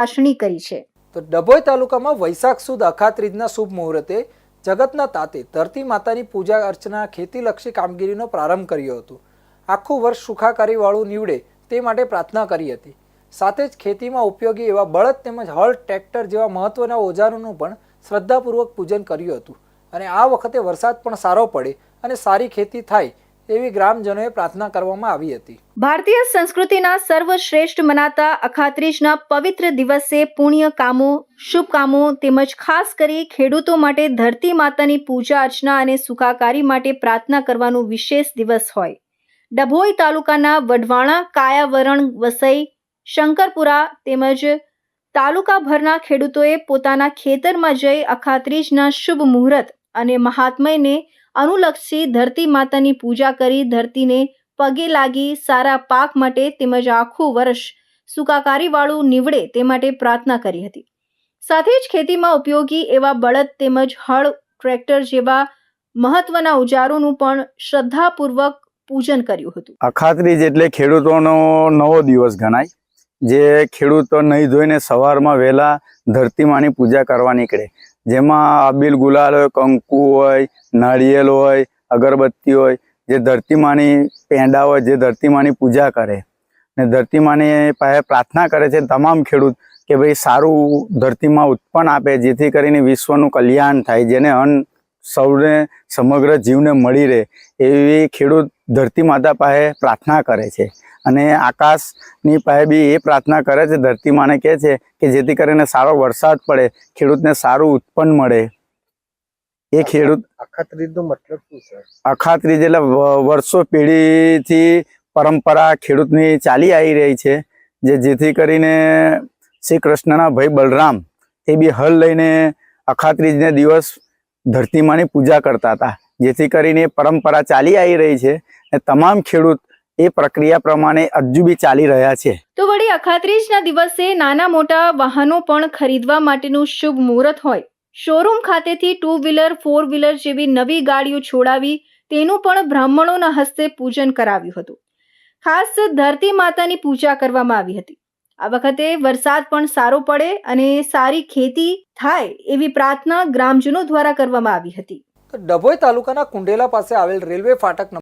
ચાસણી કરી છે. તો ડભોઈ તાલુકામાં વૈશાખ સુદ અખાત્રીજના શુભ મુહૂર્તે જગતના તાતે ધરતી માતાની પૂજા અર્ચના ખેતીલક્ષી કામગીરીનો પ્રારંભ કર્યો હતો. આખું વર્ષ સુખાકારીવાળું નીવડે તે માટે પ્રાર્થના કરી હતી. સાથે જ ખેતીમાં ઉપયોગી એવા બળદ તેમજ હળ, ટ્રેક્ટર જેવા મહત્વના ઓજારોનું પણ શ્રદ્ધાપૂર્વક પૂજન કર્યું હતું. અને આ વખતે વરસાદ પણ સારો પડે અને સારી ખેતી થાય તેવી ગ્રામજનોએ પ્રાર્થના કરવામાં આવી હતી. ભારતીય સંસ્કૃતિના સર્વશ્રેષ્ઠ મનાતા અખાત્રીજના પવિત્ર દિવસે પુણ્ય કામો, શુભ કામો તેમજ ખાસ કરી ખેડૂતો માટે ધરતી માતાની પૂજા અર્ચના અને સુખાકારી માટે પ્રાર્થના કરવાનો વિશેષ દિવસ હોય. ડભોઈ તાલુકાના વઢવાણા, કાયાવરણ, વસઈ, શંકરપુરા તેમજ તાલુકાભરના ખેડૂતોએ પોતાના ખેતરમાં જઈ અખાત્રીજના શુભ મુહૂર્ત અને મહાત્મયને અનુલક્ષી ધરતી માતાની પૂજા કરી ધરતીને પગે લાગી સારા પાક માટે તેમજ આખું વર્ષ સુકાકારીવાળું નીવડે તે માટે પ્રાર્થના કરી હતી. સાથે જ ખેતીમાં ઉપયોગી એવા બળદ તેમજ હળ, ટ્રેક્ટર જેવા મહત્વના ઉજારોનું પણ શ્રદ્ધાપૂર્વક પૂજન કર્યું હતું. અખાત્રીજ એટલે ખેડૂતોનો નવો દિવસ ગણાય. જે ખેડૂતો નહીં ધોઈને સવારમાં વહેલા ધરતીમાની પૂજા કરવા નીકળે. જેમાં આબિલ ગુલાલ હોય, કંકુ હોય, નાળિયેર હોય, અગરબત્તી હોય, જે ધરતીમાની પેંડા હોય, જે ધરતીમાની પૂજા કરે. ને ધરતીમાની પાસે પ્રાર્થના કરે છે તમામ ખેડૂત કે ભાઈ સારું ધરતીમાં ઉત્પન્ન આપે, જેથી કરીને વિશ્વનું કલ્યાણ થાય, જેને અન્ન સૌને સમગ્ર જીવને મળી રહે એવી ખેડૂત ધરતી માતા પાસે પ્રાર્થના કરે છે. અને આકાશની પાસે બી એ પ્રાર્થના કરે છે ધરતી માને કહે છે કે જેથી કરીને સારો વરસાદ પડે ખેડૂતને સારું ઉત્પન્ન મળે. એ ખેડૂત અખાત્રીજનો મતલબ શું છે? અખાત્રીજ એટલે વર્ષો પેઢીથી પરંપરા ખેડૂતની ચાલી આવી રહી છે જે જેથી કરીને શ્રી કૃષ્ણના ભાઈ બલરામ એ બી હલ લઈને અખાત્રીજને દિવસ ધરતીમાની પૂજા કરતા હતા. જેથી કરીને પરંપરા ચાલી આવી રહી છે અને તમામ ખેડૂત એ પ્રક્રિયા પ્રમાણે હજુ બી ચાલી રહ્યા છે. તો વળી અખાત્રીજના દિવસે નાના મોટા વાહનો પણ ખરીદવા માટેનું શુભ મુહૂર્ત હોય. શોરૂમ ખાતેથી ટુ વ્હીલર, ફોર વ્હીલર જેવી નવી ગાડીઓ છોડાવી તેનું પણ બ્રાહ્મણોના હસ્તે પૂજન કરાવ્યું હતું. ખાસ ધરતી માતાની પૂજા કરવામાં આવી હતી. આ વખતે વરસાદ પણ સારો પડે અને સારી ખેતી થાય એવી પ્રાર્થના ગ્રામજનો દ્વારા કરવામાં આવી હતી. ડભોઈ તાલુકાના કુંડેલા પાસે આવેલ રેલવે ફાટક